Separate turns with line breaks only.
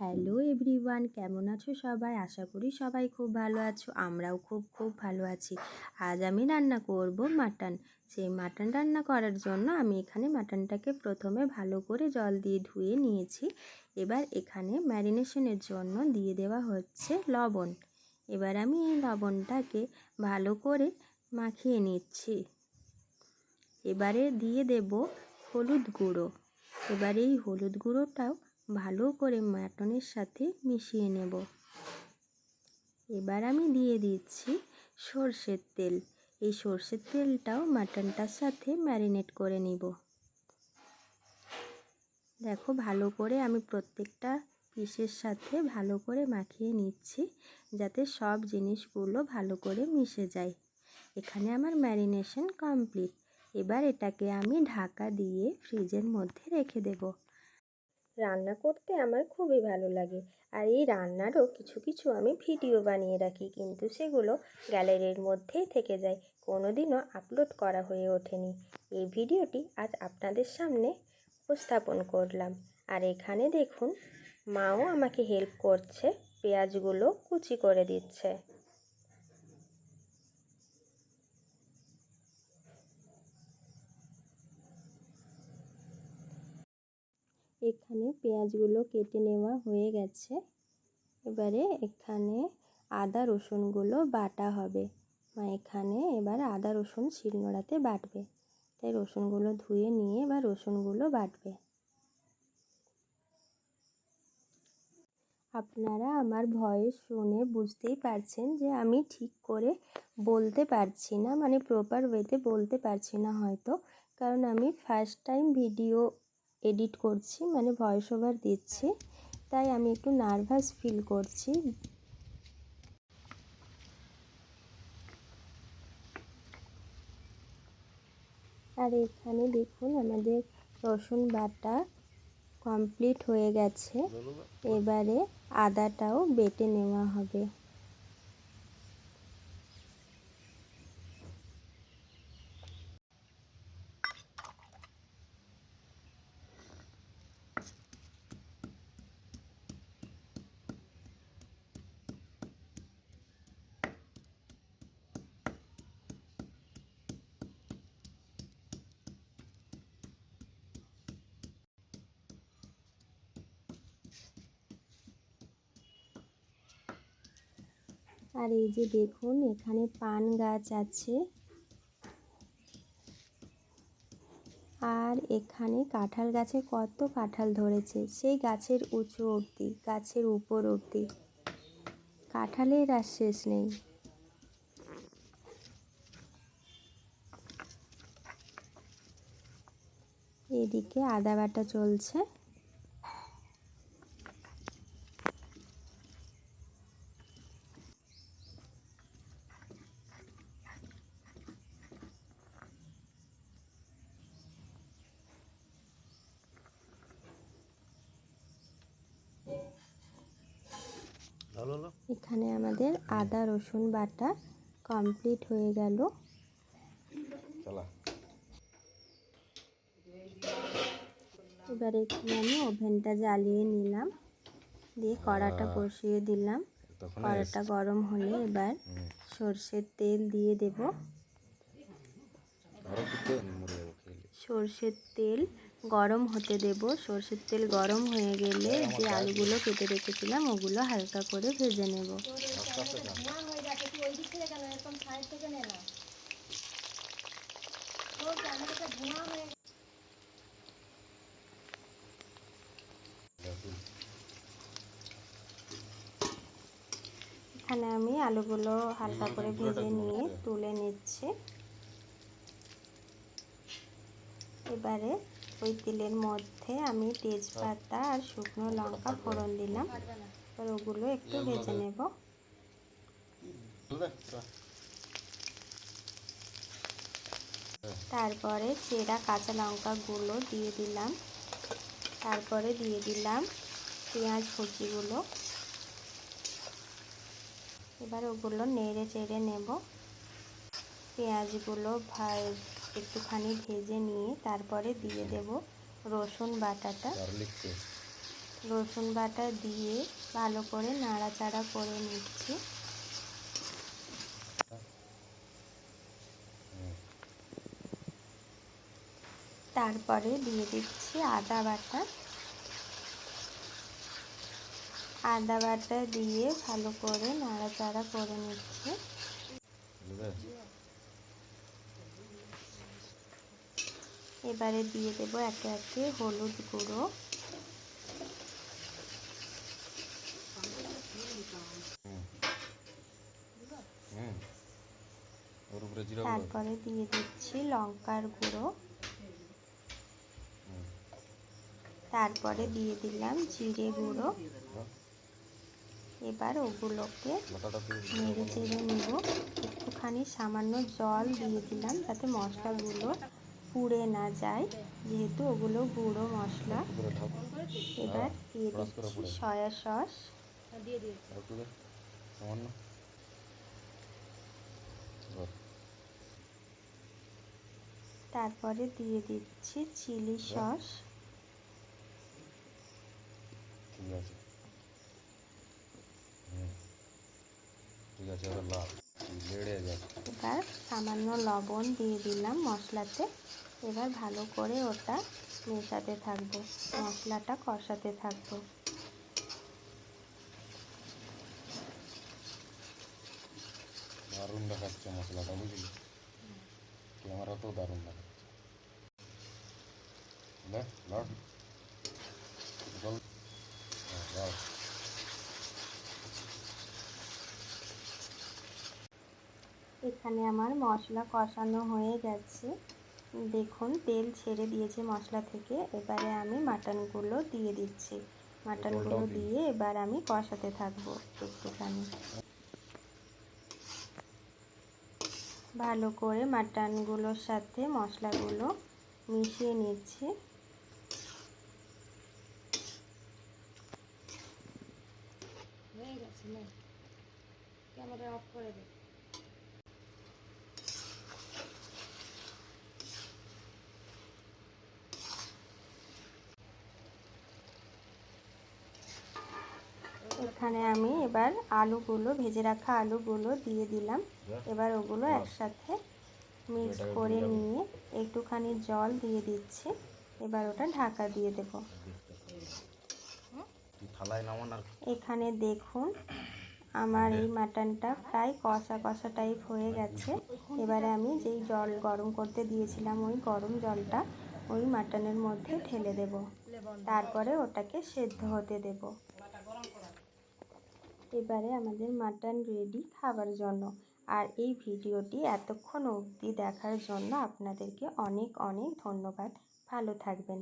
Hello everyone কেমন আছো সবাই? আশা করি সবাই খুব ভালো আছো, আমরাও খুব খুব ভালো আছি। আজ আমি রান্না করব মাটন। সেই মাটন রান্না করার জন্য আমি এখানে মাটনটাকে প্রথমে ভালো করে জল দিয়ে ধুয়ে নিয়েছি। এবার এখানে ম্যারিনেশনের জন্য দিয়ে দেওয়া হচ্ছে লবণ। এবার আমি এই লবণটাকে ভালো করে মাখিয়ে নিচ্ছি। এবারে দিয়ে দেব হলুদ গুঁড়ো। এবার এই হলুদ গুঁড়োটাও ভালো করে মাটনের সাথে মিশিয়ে নেব। এবার আমি দিয়ে দিচ্ছি সর্ষের তেল। এই সর্ষের তেলটাও মাটনটার সাথে ম্যারিনেট করে নিব। দেখো, ভালো করে আমি প্রত্যেকটা পিসের সাথে ভালো করে মাখিয়ে নিচ্ছি, যাতে সব জিনিসগুলো ভালো করে মিশে যায়। এখানে আমার ম্যারিনেশন কমপ্লিট। এবার এটাকে আমি ঢাকা দিয়ে ফ্রিজের মধ্যে রেখে দেব। রান্না করতে আমার খুবই ভালো লাগে। আর এই রান্নারও কিছু কিছু আমি ভিডিও বানিয়ে রাখি, কিন্তু সেগুলো গ্যালারির মধ্যেই থেকে যায়। কোনো দিনও আপলোড করা হয়ে ওঠেনি। এই ভিডিওটি আজ আপনাদের সামনে উপস্থাপন করলাম। আর এখানে দেখুন, মাও আমাকে হেল্প করছে, পেঁয়াজগুলো কুচি করে দিচ্ছে। এখানে পেঁয়াজগুলো কেটে নেওয়া হয়ে গেছে। এবারে এখানে আদা রসুনগুলো বাটা হবে। মা, এখানে এবার আদা রসুন শিলনোড়াতে বাটবে। তাই রসুনগুলো ধুয়ে নিয়ে এবার রসুনগুলো বাটবে। আপনারা আমার ভয়েস শুনে বুঝতেই পারছেন যে আমি ঠিক করে বলতে পারছি না মানে প্রপার ওয়েতে বলতে পারছি না হয়তো। কারণ আমি ফার্স্ট টাইম ভিডিও এডিট করছি মানে ভয়েস ওভার দিচ্ছি। তাই আমি একটু নার্ভাস ফিল করছি। আর এখানে দেখুন আমাদের রসুন বাটা কমপ্লিট হয়ে গেছে। এবারে আদাটাও বেটে নেওয়া হবে। আর এই যে দেখুন, এখানে পান গাছ আছে। আর এখানে কাঁঠাল গাছে কত কাঁঠাল ধরেছে। সেই গাছের উঁচু অবধি, গাছের উপর অবধি। কাঁঠালের আর শেষ নেই। এদিকে আদা বাটা চলছে। এখানে আমাদের আদা রসুন বাটা কমপ্লিট হয়ে গেল। এবার এখানে আমি ওভেনটা জ্বালিয়ে নিলাম। দিয়ে কড়াটা বসিয়ে দিলাম। কড়াটা গরম হলে এবার সর্ষের তেল দিয়ে দেব। সর্ষের তেল গরম হতে দেব। সর্ষের তেল গরম হয়ে গেলে যে আলুগুলো কেটে রেখেছিলাম ওগুলো হালকা করে ভেজে নেব। এখানে আমি আলুগুলো হালকা করে ভেজে নিয়ে তুলে নিচ্ছি। এবারে ওই তেলের মধ্যে আমি তেজপাতা আর শুকনো লঙ্কা ফোড়ন দিলাম। এবার ওগুলো একটু ভেজে নেব। তারপরে চেরা কাঁচা লঙ্কাগুলো দিয়ে দিলাম। তারপরে দিয়ে দিলাম পেঁয়াজ কুচিগুলো এবার ওগুলো নেড়ে চেড়ে নেব। পেঁয়াজগুলো একটুখানি ভেজে নিয়ে তারপরে দিয়ে দেব রসুন বাটাটা। রসুন বাটা দিয়ে ভালো করে নাড়াচাড়া করে নিচ্ছি। তারপরে দিয়ে দিচ্ছি আদা বাটা। আদা বাটা দিয়ে ভালো করে নাড়াচাড়া করে নিচ্ছি। এবারে দিয়ে দেবো একে একে হলুদ গুঁড়ো। তারপরে দিয়ে দিচ্ছি লঙ্কার গুঁড়ো। তারপরে দিয়ে দিলাম জিরে গুঁড়ো। এবার ওগুলোকে। নেড়ে চেড়ে নেব। একটুখানি সামান্য জল দিয়ে দিলাম যাতে মশলাগুলো পুড়ে না যায় যেহেতু ওগুলো গুঁড়ো মশলা। এবার দিয়ে দিচ্ছি সয়া সস।
আর একটু দে সামান্য। বাস,
তারপরে দিয়ে দিচ্ছি চিলি সস।
ঠিক আছে। ঠিক আছে এবার
সামান্য লবণ দিয়ে দিলাম মশলাতে। এবার ভালো করে ওটা মেশাতে থাকব মশলাটা কষাতে থাকব।
দারুণ দেখাচ্ছে মশলাটা বুঝলি? ক্যামেরাতেও দারুণ দেখাচ্ছে। জল হ্যাঁ, দাও
এখানে আমার মশলা কষানো হয়ে গেছে। দেখুন তেল ছেড়ে দিয়েছে মশলা থেকে। এবারে আমি মাটনগুলো দিয়ে দিচ্ছি। মাটনগুলো দিয়ে এবার আমি কষাতে থাকব একটুখানি। ভালো করে মাটনগুলোর সাথে মশলাগুলো মিশিয়ে নিচ্ছি।
হয়ে ক্যামেরা অফ করে দে।
এখানে আমি এবার আলুগুলো ভেজে রাখা আলুগুলো দিয়ে দিলাম। এবার ওগুলো একসাথে মিক্স করে নিয়ে একটুখানি জল দিয়ে দিচ্ছি। এবার ওটা ঢাকা দিয়ে দেব। এখানে দেখুন আমার এই মাটনটা প্রায় কষা কষা টাইপ হয়ে গেছে। এবারে আমি যেই জল গরম করতে দিয়েছিলাম ওই গরম জলটা ওই মাটনের মধ্যে ঢেলে দেব। তারপরে ওটাকে সেদ্ধ হতে দেব। এবারে আমাদের মাটন রেডি খাবার জন্য। আর এই ভিডিওটি এতক্ষণ অবধি দেখার জন্য আপনাদেরকে অনেক অনেক ধন্যবাদ। ভালো থাকবেন।